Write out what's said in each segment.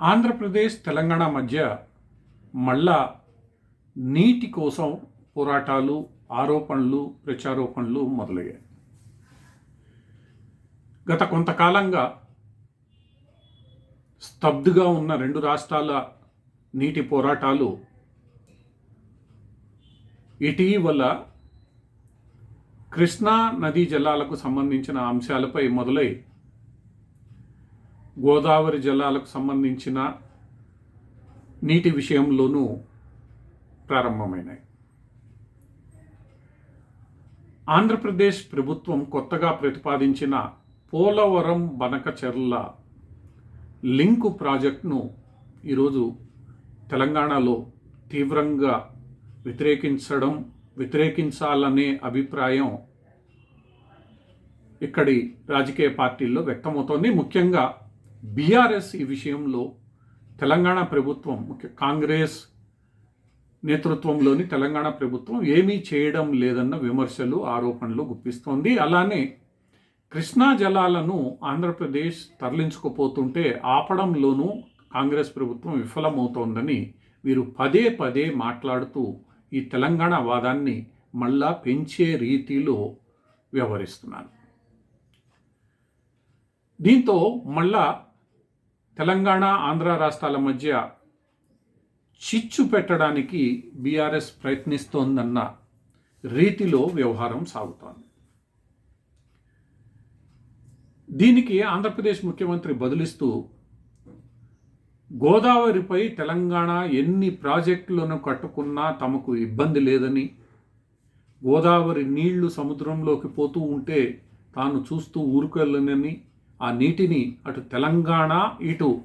ఆంధ్రప్రదేశ్ తెలంగాణ మధ్య మళ్ళా నీటి కోసం పోరాటాలు ఆరోపణలు ప్రచారోపణలు మొదలయ్యాయి. గత కొంతకాలంగా స్తబ్దుగా ఉన్న రెండు రాష్ట్రాల నీటి పోరాటాలు ఇటీవల కృష్ణా నదీ జలాలకు సంబంధించిన అంశాలపై మొదలై గోదావరి జలాలకు సంబంధించిన నీటి విషయంలోనూ ప్రారంభమైనాయి. ఆంధ్రప్రదేశ్ ప్రభుత్వం కొత్తగా ప్రతిపాదించిన పోలవరం బనకచెర్ల లింకు ప్రాజెక్టును ఈరోజు తెలంగాణలో తీవ్రంగా వ్యతిరేకించడం వ్యతిరేకించాలనే అభిప్రాయం ఇక్కడి రాజకీయ పార్టీల్లో వ్యక్తమవుతోంది. ముఖ్యంగా బీఆర్ఎస్ ఈ విషయంలో తెలంగాణ ప్రభుత్వం ముఖ్య కాంగ్రెస్ నేతృత్వంలోని తెలంగాణ ప్రభుత్వం ఏమీ చేయడం లేదన్న విమర్శలు ఆరోపణలు గుప్పిస్తోంది. అలానే కృష్ణా జలాలను ఆంధ్రప్రదేశ్ తరలించుకుపోతుంటే ఆపడంలోనూ కాంగ్రెస్ ప్రభుత్వం విఫలమవుతోందని వీరు పదే పదే మాట్లాడుతూ ఈ తెలంగాణ వాదాన్ని మళ్ళా పెంచే రీతిలో వ్యవహరిస్తున్నారు. దీంతో మళ్ళా తెలంగాణ ఆంధ్ర రాష్ట్రాల మధ్య చిచ్చు పెట్టడానికి బీఆర్ఎస్ ప్రయత్నిస్తోందన్న రీతిలో వ్యవహారం సాగుతోంది. దీనికి ఆంధ్రప్రదేశ్ ముఖ్యమంత్రి బదులిస్తూ గోదావరిపై తెలంగాణ ఎన్ని ప్రాజెక్టులను కట్టుకున్నా తమకు ఇబ్బంది లేదని గోదావరి నీళ్ళు సముద్రంలోకి పోతూ ఉంటే తాను చూస్తూ ఊరుకెళ్ళనని ఆ నీటిని అటు తెలంగాణ ఇటు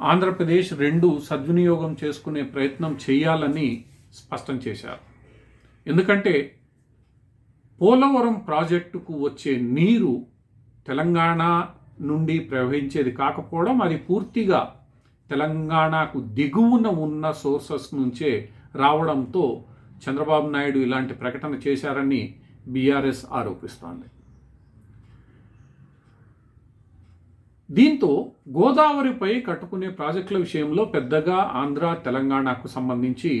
ఆంధ్రప్రదేశ్ రెండు సద్వినియోగం చేసుకునే ప్రయత్నం చేయాలని స్పష్టం చేశారు. ఎందుకంటే పోలవరం ప్రాజెక్టుకు వచ్చే నీరు తెలంగాణ నుండి ప్రవహించేది కాకపోవడం అది పూర్తిగా తెలంగాణకు దిగువన ఉన్న సోర్సెస్ నుంచే రావడంతో చంద్రబాబు నాయుడు ఇలాంటి ప్రకటన చేశారని బీఆర్ఎస్ ఆరోపిస్తోంది. దీంతో గోదావరిపై కట్టుకునే ప్రాజెక్టుల విషయంలో పెద్దగా ఆంధ్ర తెలంగాణకు సంబంధించి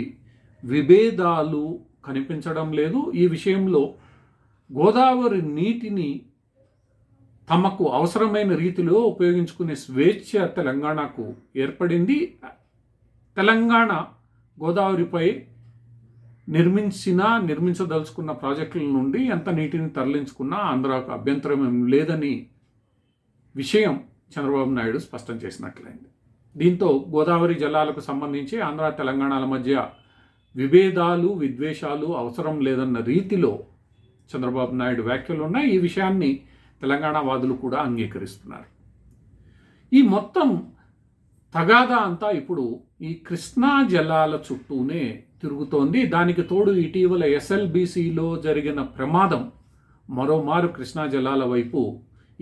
విభేదాలు కనిపించడం లేదు. ఈ విషయంలో గోదావరి నీటిని తమకు అవసరమైన రీతిలో ఉపయోగించుకునే స్వేచ్ఛ తెలంగాణకు ఏర్పడింది. తెలంగాణ గోదావరిపై నిర్మించిన నిర్మించదలుచుకున్న ప్రాజెక్టుల నుండి ఎంత నీటిని తరలించుకున్నా ఆంధ్రాకు అభ్యంతరం లేదని విషయం చంద్రబాబు నాయుడు స్పష్టం చేసినట్లయింది. దీంతో గోదావరి జలాలకు సంబంధించి ఆంధ్ర తెలంగాణల మధ్య విభేదాలు విద్వేషాలు అవసరం లేదన్న రీతిలో చంద్రబాబు నాయుడు వ్యాఖ్యలు ఉన్నాయి. ఈ విషయాన్ని తెలంగాణ వాదులు కూడా అంగీకరిస్తున్నారు. ఈ మొత్తం తగాదా అంతా ఇప్పుడు ఈ కృష్ణా జలాల చుట్టూనే తిరుగుతోంది. దానికి తోడు ఇటీవల ఎస్ఎల్బిసిలో జరిగిన ప్రమాదం మరోమారు కృష్ణా జలాల వైపు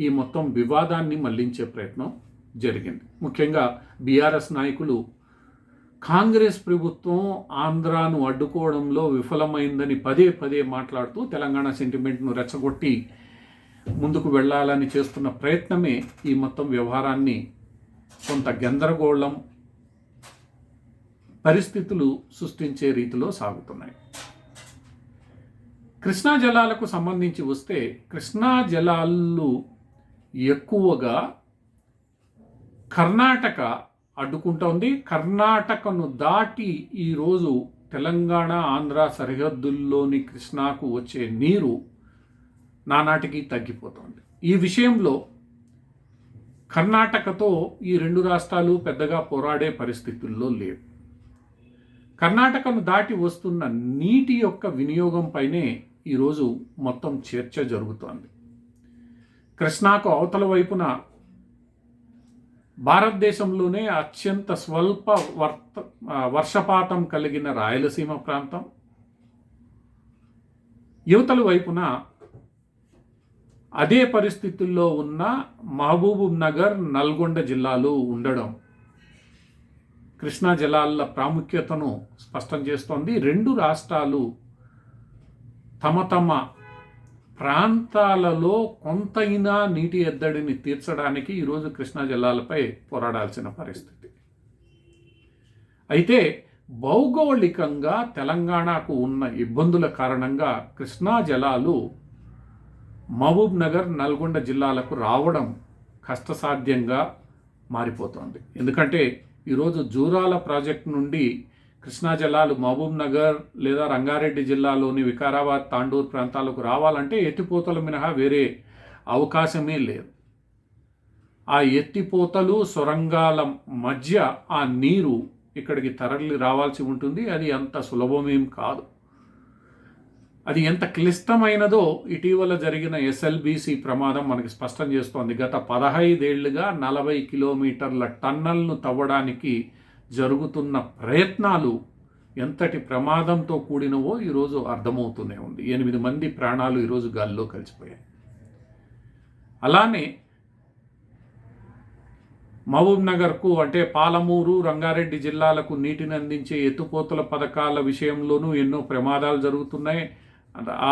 ఈ మొత్తం వివాదాన్ని మళ్ళించే ప్రయత్నం జరిగింది. ముఖ్యంగా బీఆర్ఎస్ నాయకులు కాంగ్రెస్ ప్రభుత్వం ఆంధ్రాను అడ్డుకోవడంలో విఫలమైందని పదే పదే మాట్లాడుతూ తెలంగాణ సెంటిమెంట్ను రెచ్చగొట్టి ముందుకు వెళ్ళాలని చేస్తున్న ప్రయత్నమే ఈ మొత్తం వ్యవహారాన్ని కొంత గందరగోళం పరిస్థితులు సృష్టించే రీతిలో సాగుతున్నాయి. కృష్ణా జలాలకు సంబంధించి వస్తే కృష్ణా జలాలు ఎక్కువగా కర్ణాటక అడ్డుకుంటోంది కర్ణాటకను దాటి ఈరోజు తెలంగాణ ఆంధ్ర సరిహద్దుల్లోని కృష్ణాకు వచ్చే నీరు నానాటికి తగ్గిపోతోంది. ఈ విషయంలో కర్ణాటకతో ఈ రెండు రాష్ట్రాలు పెద్దగా పోరాడే పరిస్థితుల్లో లేవు. కర్ణాటకను దాటి వస్తున్న నీటి యొక్క వినియోగంపైనే ఈరోజు మొత్తం చర్చ జరుగుతోంది. కృష్ణాకు అవతల వైపున భారతదేశంలోనే అత్యంత స్వల్ప వర్త వర్షపాతం కలిగిన రాయలసీమ ప్రాంతం. యువతల వైపున అదే పరిస్థితుల్లో ఉన్న మహబూబ్ నగర్ నల్గొండ జిల్లాలు ఉండడం కృష్ణా జలాల ప్రాముఖ్యతను స్పష్టం చేస్తోంది. రెండు రాష్ట్రాలు తమ తమ ప్రాంతాలలో కొంతైనా నీటి ఎద్దడిని తీర్చడానికి ఈరోజు కృష్ణా జిల్లాలపై పోరాడాల్సిన పరిస్థితి. అయితే భౌగోళికంగా తెలంగాణకు ఉన్న ఇబ్బందుల కారణంగా కృష్ణా జలాలు మహబూబ్ నగర్ నల్గొండ జిల్లాలకు రావడం కష్టసాధ్యంగా మారిపోతోంది. ఎందుకంటే ఈరోజు జూరాల ప్రాజెక్టు నుండి కృష్ణా జలాలు మహబూబ్ నగర్ లేదా రంగారెడ్డి జిల్లాలోని వికారాబాద్ తాండూరు ప్రాంతాలకు రావాలంటే ఎత్తిపోతలు మినహా వేరే అవకాశమే లేదు. ఆ ఎత్తిపోతలు సొరంగాల మధ్య ఆ నీరు ఇక్కడికి తరలి రావాల్సి ఉంటుంది. అది అంత సులభమేం కాదు. అది ఎంత క్లిష్టమైనదో ఇటీవల జరిగిన ఎస్ఎల్బిసి ప్రమాదం మనకి స్పష్టం చేస్తోంది. గత పదహైదేళ్ళుగా నలభై కిలోమీటర్ల టన్నల్ను తవ్వడానికి జరుగుతున్న ప్రయత్నాలు ఎంతటి ప్రమాదంతో కూడినవో ఈరోజు అర్థమవుతూనే ఉంది. ఎనిమిది మంది ప్రాణాలు ఈరోజు గాల్లో కలిసిపోయాయి. అలానే మహబూబ్ నగర్కు అంటే పాలమూరు రంగారెడ్డి జిల్లాలకు నీటిని అందించే ఎత్తుపోతల పథకాల విషయంలోనూ ఎన్నో ప్రమాదాలు జరుగుతున్నాయి.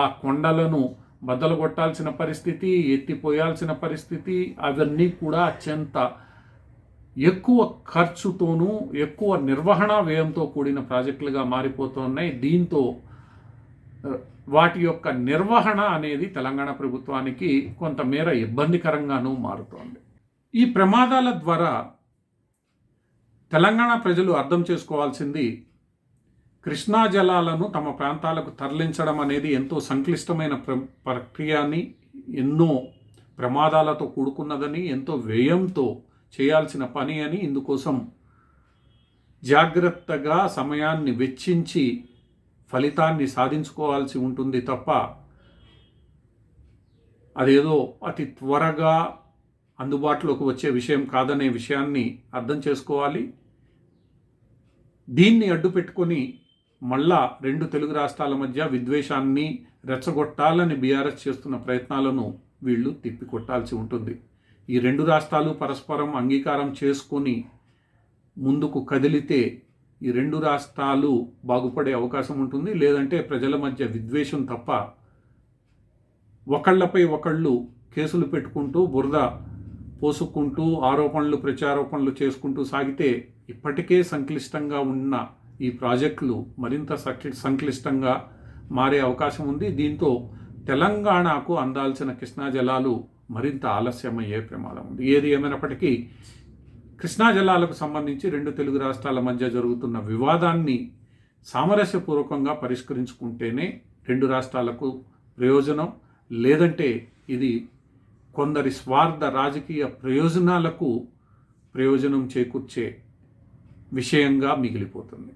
ఆ కొండలను బద్దలు కొట్టాల్సిన పరిస్థితి ఎత్తిపోయాల్సిన పరిస్థితి అవన్నీ కూడా అత్యంత ఎక్కువ ఖర్చుతోనూ ఎక్కువ నిర్వహణ వ్యయంతో కూడిన ప్రాజెక్టులుగా మారిపోతున్నాయి. దీంతో వాటి యొక్క నిర్వహణ అనేది తెలంగాణ ప్రభుత్వానికి కొంతమేర ఇబ్బందికరంగానూ మారుతోంది. ఈ ప్రమాదాల ద్వారా తెలంగాణ ప్రజలు అర్థం చేసుకోవాల్సింది కృష్ణా జలాలను తమ ప్రాంతాలకు తరలించడం అనేది ఎంతో సంక్లిష్టమైన ప్ర ప్రక్రియ అని ఎన్నో ప్రమాదాలతో కూడుకున్నదని ఎంతో వ్యయంతో చేయాల్సిన పని అని ఇందుకోసం జాగ్రత్తగా సమయాన్ని వెచ్చించి ఫలితాన్ని సాధించుకోవాల్సి ఉంటుంది తప్ప అదేదో అతి త్వరగా అందుబాటులోకి వచ్చే విషయం కాదనే విషయాన్ని అర్థం చేసుకోవాలి. దీన్ని అడ్డు పెట్టుకొని మళ్ళా రెండు తెలుగు రాష్ట్రాల మధ్య విద్వేషాన్ని రెచ్చగొట్టాలని బీఆర్ఎస్ చేస్తున్న ప్రయత్నాలను వీళ్ళు తిప్పికొట్టాల్సి ఉంటుంది. ఈ రెండు రాష్ట్రాలు పరస్పరం అంగీకారం చేసుకొని ముందుకు కదిలితే ఈ రెండు రాష్ట్రాలు బాగుపడే అవకాశం ఉంటుంది. లేదంటే ప్రజల మధ్య విద్వేషం తప్ప ఒకళ్ళపై ఒకళ్ళు కేసులు పెట్టుకుంటూ బురద పోసుకుంటూ ఆరోపణలు ప్రచారోపణలు చేసుకుంటూ సాగితే ఇప్పటికే సంక్లిష్టంగా ఉన్న ఈ ప్రాజెక్టులు మరింత సంక్లిష్టంగా మారే అవకాశం ఉంది. దీంతో తెలంగాణకు అందాల్సిన కృష్ణా జలాలు మరింత ఆలస్యమయ్యే ప్రమాదం ఉంది. ఏది ఏమైనప్పటికీ కృష్ణా జలాలకు సంబంధించి రెండు తెలుగు రాష్ట్రాల మధ్య జరుగుతున్న వివాదాన్ని సామరస్యపూర్వకంగా పరిష్కరించుకుంటేనే రెండు రాష్ట్రాలకు ప్రయోజనం. లేదంటే ఇది కొందరి స్వార్థ రాజకీయ ప్రయోజనాలకు ప్రయోజనం చేకూర్చే విషయంగా మిగిలిపోతుంది.